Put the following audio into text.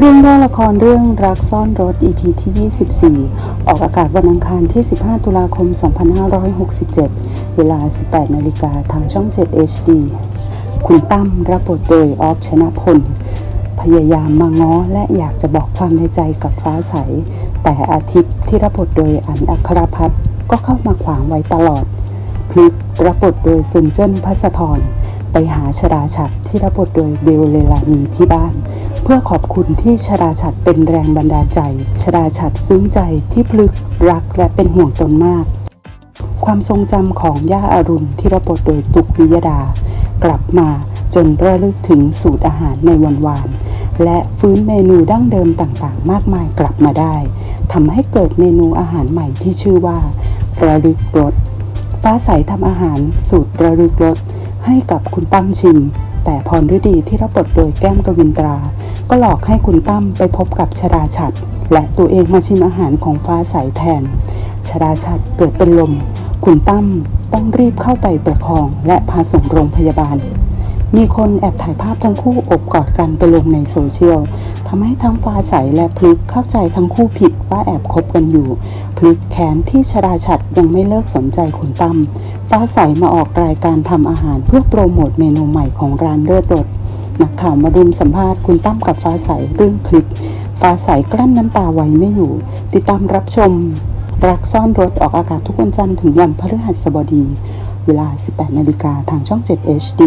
เรื่องย่อละครเรื่องรักซ่อนรถ EP ที่ 24 ออกอากาศวันอังคารที่ 15 ตุลาคม 2567 เวลา 18 นาฬิกาทางช่อง 7 HD คุณตั้มรับบทโดยออฟชนะพล พยายามมาง้อและอยากจะบอกความในใจกับฟ้าใส แต่อาทิตย์ที่รับบทโดยอันอัครพัฒน์ก็เข้ามาขวางไว้ตลอด พลิกรับบทโดยซึนเจิ้นพัสธรไปหาชดาชัดที่รับบทโดยเบลเลลานีที่บ้าน เพื่อขอบคุณที่ชดาชัดเป็นแรงบันดาลใจชดาชัดซึ้งใจที่พลึกรักและเป็นห่วงตนมาก ความทรงจำของย่าอารุณที่รับบทโดยตุกวิยดา กลับมาจนระลึกถึงสูตรอาหารในวันวานและฟื้นเมนูดั้งเดิมต่างๆ มากมายกลับมาได้ทำให้เกิดเมนูอาหารใหม่ที่ชื่อว่าระลึกรสฟ้าใสทำอาหารสูตรระลึกรสให้กับคุณตั้มชิม แต่พรฤดีที่รับบทโดยแก้มกวินตรา ก็หลอกให้คุณตั้มไปพบกับชดาชัด และตัวเองมาชิมอาหารของฟ้าใสแทน ชดาชัดเกิดเป็นลม คุณตั้มต้องรีบเข้าไปประคองและพาส่งโรงพยาบาล มีคนแอบถ่ายภาพทั้งคู่อบกอดกันไปลงในโซเชียลทำให้ทั้งฟ้าใสและพลิกเข้าใจทั้งคู่ผิดว่าแอบคบกันอยู่ พลิกแค้นที่ชราชัดยังไม่เลิกสนใจคุณตั้มฟ้าใสมาออกรายการทำอาหารเพื่อโปรโมทเมนูใหม่ของร้านเลือดรสนักข่าวมารุมสัมภาษณ์คุณตั้มกับฟ้าใสเรื่องคลิป ฟ้าใสกลั้นน้ำตาไว้ไม่อยู่ ติดตามรับชม รักซ่อนรถออกอากาศทุกวันจันทร์ถึงวันพฤหัสบดี เวลา 18 นาฬิกาทางช่อง 7 HD